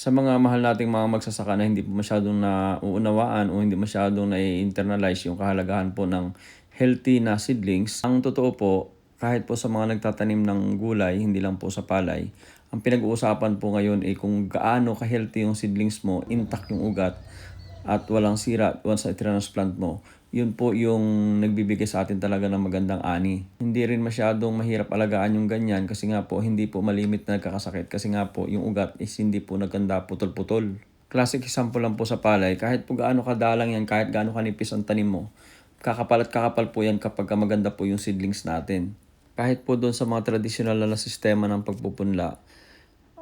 Sa mga mahal nating mga magsasaka na hindi po masyadong nauunawaan o hindi masyadong na-internalize yung kahalagahan po ng healthy na seedlings, ang totoo po, kahit po sa mga nagtatanim ng gulay, hindi lang po sa palay, ang pinag-uusapan po ngayon ay kung gaano ka-healthy yung seedlings mo, intact yung ugat, at walang sira once na transplant mo, yun po yung nagbibigay sa atin talaga ng magandang ani. Hindi rin masyadong mahirap alagaan yung ganyan kasi nga po hindi po malimit na nagkakasakit kasi nga po yung ugat is hindi po naganda putol-putol. Classic example lang po sa palay, kahit po gaano kadalang yan, kahit gaano kanipis ang tanim mo, kakapal at kakapal po yan kapag ka maganda po yung seedlings natin. Kahit po doon sa mga traditional na sistema ng pagpupunla,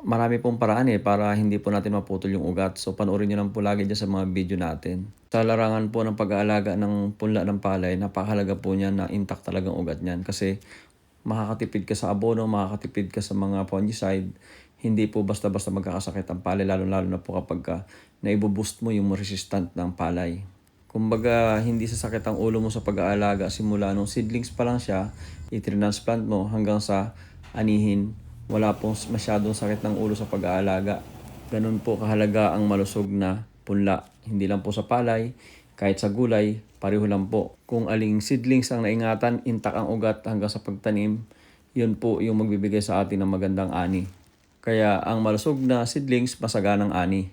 marami pong paraan eh para hindi po natin maputol yung ugat. So panoorin nyo lang po lagi dyan sa mga video natin. Sa larangan po ng pag-aalaga ng punla ng palay, napakahalaga po niyan na intact talagang ugat niyan. Kasi makakatipid ka sa abono, makakatipid ka sa mga fungicide. Hindi po basta-basta magkakasakit ang palay, lalo-lalo na po kapag ka naibuboost mo yung resistant ng palay. Kumbaga, hindi sasakit ang ulo mo sa pag-aalaga simula nung seedlings pa lang siya, i-transplant mo hanggang sa anihin, wala pong masyadong sakit ng ulo sa pag-aalaga. Ganun po kahalaga ang malusog na punla. Hindi lang po sa palay, kahit sa gulay, pareho lang po. Kung aling seedlings ang naingatan, intak ang ugat hanggang sa pagtanim, yun po yung magbibigay sa atin ng magandang ani. Kaya ang malusog na seedlings, masaganang ani.